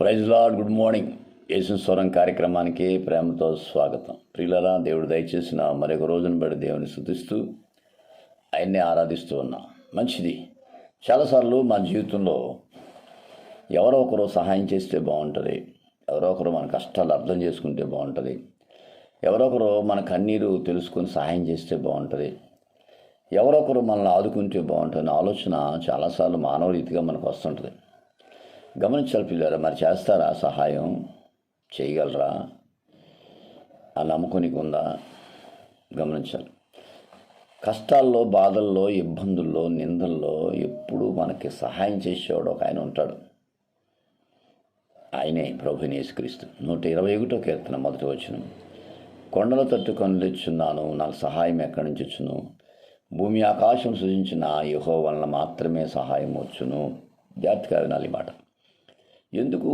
Praise Lord good morning. Yesu స్వరం కార్యక్రమానికి ప్రేమతో స్వాగతం. ప్రియులరా దేవుడు దయచేసిన మరొక రోజును బట్టి దేవుని స్థుతిస్తూ ఆయన్ని ఆరాధిస్తూ ఉన్నాం. మంచిది. చాలాసార్లు మా జీవితంలో ఎవరో ఒకరు సహాయం చేస్తే బాగుంటుంది. ఎవరో ఒకరు మన కష్టాలు అర్థం చేసుకుంటే బాగుంటుంది. ఎవరో ఒకరు మన కన్నీరు తెలుసుకొని సహాయం చేస్తే బాగుంటుంది. ఎవరో ఒకరు మనల్ని ఆదుకుంటే బాగుంటుంది ఆలోచన చాలాసార్లు మానవ రీతిగా మనకు వస్తుంటుంది. గమనించాలి పిల్లరా మరి చేస్తారా? సహాయం చేయగలరా? ఆ నమ్మకం ఉందా? గమనించాలి. కష్టాల్లో బాధల్లో ఇబ్బందుల్లో నిందల్లో ఎప్పుడు మనకి సహాయం చేసేవాడు ఒక ఆయన ఉంటాడు. ఆయనే ప్రభు యేసుక్రీస్తు. నూట ఇరవై ఒకటో కీర్తన మొదటి వచ్చిన కొండల తట్టు కనులెచ్చున్నాను నాకు సహాయం ఎక్కడి నుంచి వచ్చును? భూమి ఆకాశం సృజించిన యుహో వలన మాత్రమే సహాయం వచ్చును? జాగ్రత్తగా వినాలి మాట. ఎందుకు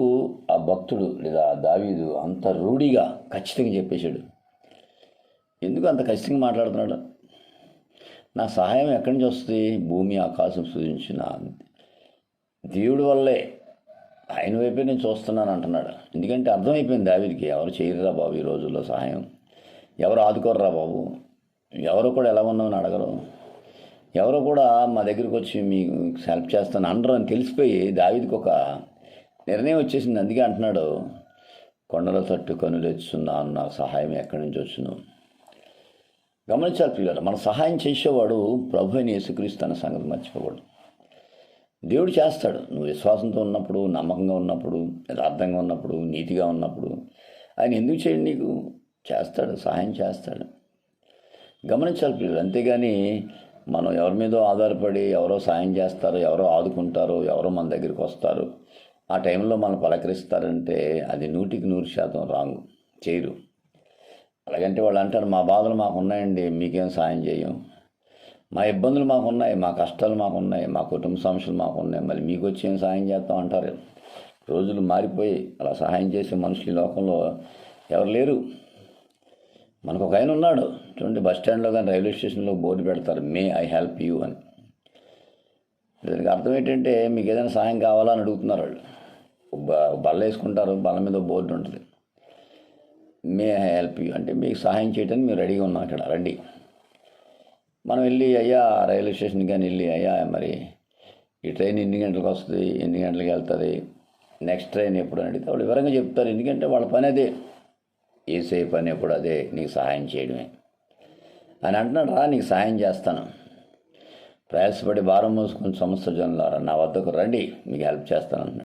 ఆ భక్తుడు లేదా దావీదు అంత రూఢిగా ఖచ్చితంగా చెప్పేశాడు? ఎందుకు అంత ఖచ్చితంగా మాట్లాడుతున్నాడు? నా సహాయం ఎక్కడి నుంచి వస్తుంది? భూమి ఆకాశం సూచించిన దేవుడి వల్లే. ఆయన వైపే నేను చూస్తున్నాను అంటున్నాడు. ఎందుకంటే అర్థమైపోయింది దావీదికి ఎవరు చేయరురా బాబు ఈ రోజుల్లో సహాయం? ఎవరు ఆదుకోర్రా బాబు? ఎవరు కూడా ఎలా ఉన్నామని అడగరు. ఎవరు కూడా మా దగ్గరికి వచ్చి మీకు హెల్ప్ చేస్తాను అనరు అని తెలిసిపోయి దావీదికి ఒక నిర్ణయం వచ్చేసింది. అందుకే అంటున్నాడు కొండల తట్టు కనులెచ్చున్నాను అన్న సహాయం ఎక్కడి నుంచి వచ్చును? గమనించాలి పిల్లలు మన సహాయం చేసేవాడు ప్రభు అని యేసుక్రీస్తు అన్న సంగతి మర్చిపోకూడదు. దేవుడు చేస్తాడు. నువ్వు విశ్వాసంతో ఉన్నప్పుడు నమ్మకంగా ఉన్నప్పుడు యథార్థంగా ఉన్నప్పుడు నీతిగా ఉన్నప్పుడు ఆయన ఎందుకు చేయండి నీకు? చేస్తాడు సహాయం చేస్తాడు. గమనించాలి పిల్లలు అంతేగాని మనం ఎవరి మీదో ఆధారపడి ఎవరో సాయం చేస్తారో ఎవరో ఆదుకుంటారో ఎవరో మన దగ్గరికి వస్తారు ఆ టైంలో మనం పలకరిస్తారంటే అది నూటికి నూరు శాతం రాంగ్ చేయరు. అలాగంటే వాళ్ళు అంటారు మా బాధలు మాకు ఉన్నాయండి మీకేం సాయం చేయం? మా ఇబ్బందులు మాకు ఉన్నాయి మా కష్టాలు మాకు ఉన్నాయి మా కుటుంబ సమస్యలు మాకు ఉన్నాయి మరి మీకు వచ్చి ఏం సాయం చేస్తాం? అంటారు. రోజులు మారిపోయి అలా సహాయం చేసే మనుషులు ఈ లోకంలో ఎవరు లేరు. మనకు ఒక ఆయన ఉన్నాడు చూడండి బస్ స్టాండ్లో కానీ రైల్వే స్టేషన్లో బోర్డు పెడతారు మే ఐ హెల్ప్ యూ అని. దానికి అర్థం ఏంటంటే మీకు ఏదైనా సాయం కావాలా అని అడుగుతున్నారు వాళ్ళు. బ- బల్ల వేసుకుంటారు బల్ల మీద బోర్డు ఉంటుంది. మే ఐ హెల్ప్ యూ అంటే మీకు సహాయం చేయడానికి మేము రెడీగా ఉన్నాం అక్కడ రండి. మనం వెళ్ళి అయ్యా రైల్వే స్టేషన్కి కానీ వెళ్ళి అయ్యా మరి ఈ ట్రైన్ ఎన్ని గంటలకు వస్తుంది ఎన్ని గంటలకు వెళ్తుంది నెక్స్ట్ ట్రైన్ ఎప్పుడు అని అడిగితే వాళ్ళు వివరంగా చెప్తారు. ఎందుకంటే వాళ్ళ పని అదే. ఏసే పని ఎప్పుడు అదే నీకు సహాయం చేయడమే. అని అంటున్నాడు రా నీకు సహాయం చేస్తాను. ప్రయాసపడి భారం మోసుకుని సంస్థ జనులారా నా వద్దకు రండి మీకు హెల్ప్ చేస్తాను